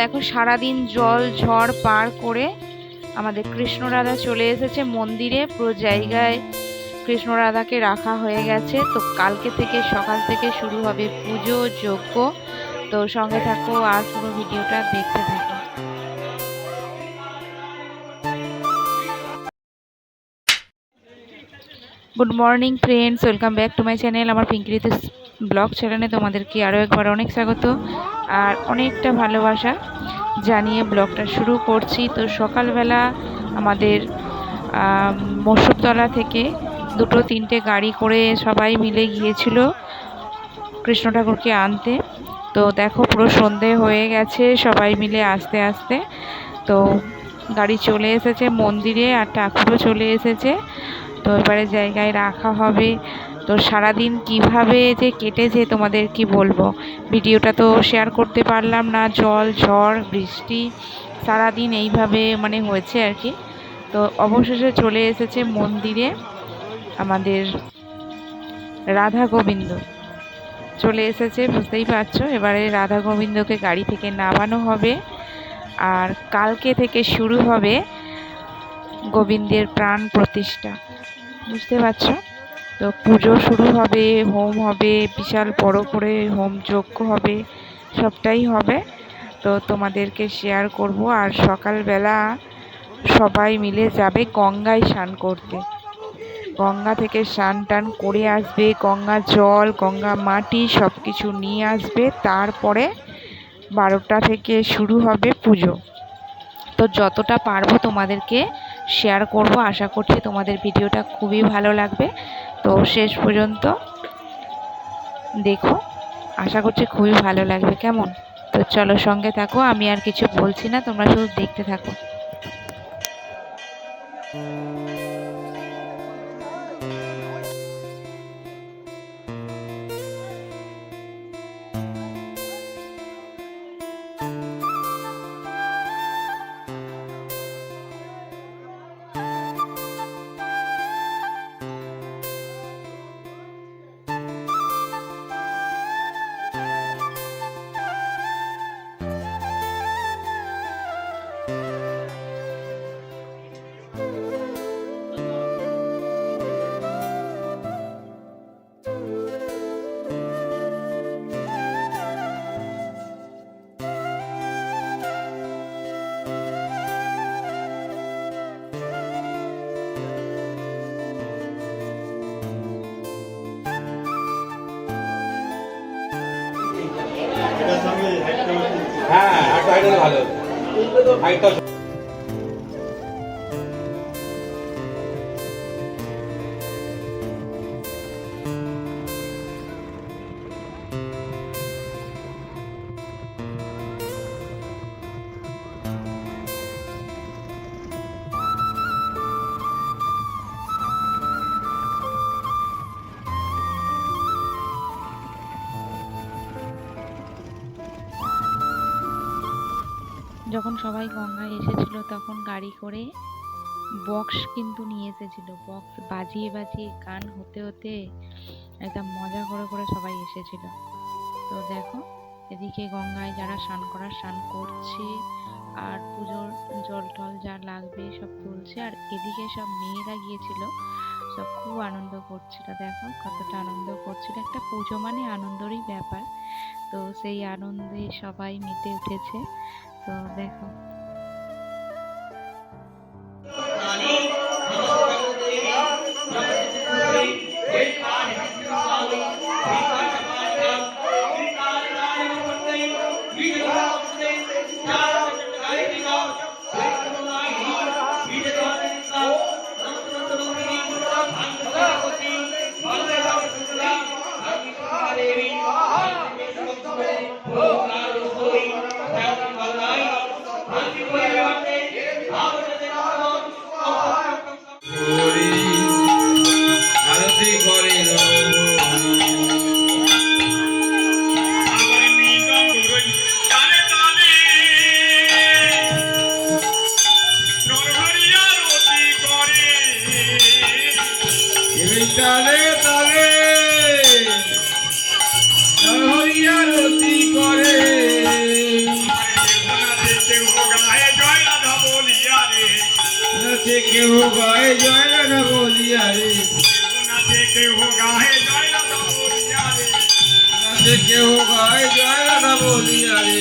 দেখো, সারাদিন জল, ঝড় পার করে আমাদের কৃষ্ণ রাধা চলে এসেছে মন্দিরে। পুরো জায়গায় কৃষ্ণ রাধাকে রাখা হয়ে গেছে। তো কালকে থেকে, সকাল থেকে শুরু হবে পুজো, যজ্ঞ। তো সঙ্গে থাকো, আর পুরো ভিডিওটা দেখতে থাকো। Good morning friends welcome back to my channel আমার পিঙ্কিরিতে ব্লগ চ্যানেলে তোমাদেরকে আরও একবার অনেক স্বাগত আর অনেকটা ভালোবাসা জানিয়ে ব্লগটা শুরু করছি। তো সকালবেলা আমাদের মসুরতলা থেকে দুটো তিনটে গাড়ি করে সবাই মিলে গিয়েছিল কৃষ্ণ ঠাকুরকে আনতে। তো দেখো পুরো সন্ধে হয়ে গেছে, সবাই মিলে আস্তে আস্তে। তো গাড়ি চলে এসেছে মন্দিরে আর ঠাকুরও চলে এসেছে। তো এবারে জায়গায় রাখা হবে। তো সারাদিন কীভাবে যে কেটেছে তোমাদের কি বলব? ভিডিওটা তো শেয়ার করতে পারলাম না, জল, ঝড়, বৃষ্টি, সারাদিন এইভাবে মানে হয়েছে আর কি। তো অবশেষে চলে এসেছে মন্দিরে আমাদের রাধা গোবিন্দ চলে এসেছে, বুঝতেই পারছ? এবারে রাধা গোবিন্দকে গাড়ি থেকে নামানো হবে আর কালকে থেকে শুরু হবে গোবিন্দের প্রাণ প্রতিষ্ঠা। বুঝতে পারছ? তো পুজো শুরু হবে, হোম হবে, বিশাল বড় করে হোম যজ্ঞ হবে, সবটাই হবে। তো তোমাদেরকে শেয়ার করব। আর সকালবেলা সবাই মিলে যাবে গঙ্গায় স্নান করতে। গঙ্গা থেকে স্নান টান করে আসবে, গঙ্গা জল, গঙ্গা মাটি সব কিছু নিয়ে আসবে। তারপরে বারোটা থেকে শুরু হবে পুজো। তো যতটা পারব তোমাদেরকে শেয়ার করব। আশা করছি তোমাদের ভিডিওটা খুবই ভালো লাগবে। তো শেষ পর্যন্ত দেখো। আশা করছি খুবই ভালো লাগবে, কেমন? তো চলো সঙ্গে থাকো, আমি আর কিছু বলছি না, তোমরা শুধু দেখতে থাকো। হাইট ভালো। হাইটটা যখন সবাই গঙ্গায় এসেছিল তখন গাড়ি করে বক্স কিন্তু নিয়ে এসেছিল। বক্স বাজিয়ে বাজিয়ে গান হতে হতে একদম মজা করে করে সবাই এসেছিল। তো দেখো, এদিকে গঙ্গায় যারা স্নান করার স্নান করছে আর পুজোর জল টল যা লাগবে সব তুলছে আর এদিকে সব মেয়েরা গিয়েছিল, সব খুব আনন্দ করছিল। দেখো কতটা আনন্দ করছিল। একটা পুজো মানে আনন্দেরই ব্যাপার। তো সেই আনন্দে সবাই মেতে উঠেছে। 准备好 চলে তবে হরিয়া রতি করে। কেউ গায়ে, জয় রাধা বলিয়া রে কেউ গায়ে জয় রাধা বলিয়া রে কেউ গায়ে, জয় রাধা বলিয়া রে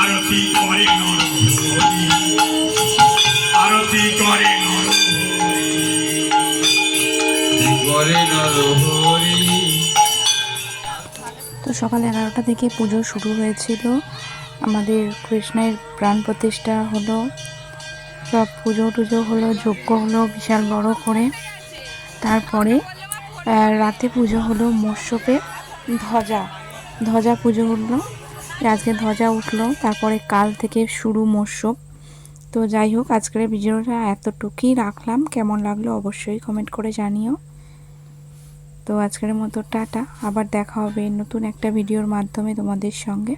আরতি করে। তো সকাল এগারোটা থেকে পুজো শুরু হয়েছিল। আমাদের কৃষ্ণের প্রাণ প্রতিষ্ঠা হলো। সব পুজো টুজো হলো, যজ্ঞ হলো বিশাল বড় করে। তারপরে রাতে পুজো হলো মোর্শপে ধ্বজা। ধ্বজা পুজো হলো। আজকে ধ্বজা উঠল। তারপরে কাল থেকে শুরু মোর্শপ তো যাই হোক, আজকের ভিডিওটা এতটুকুই রাখলাম। কেমন লাগল অবশ্যই কমেন্ট করে জানিও। তো আজকের মতো টাটা। আবার দেখা হবে নতুন একটা ভিডিওর মাধ্যমে তোমাদের সঙ্গে।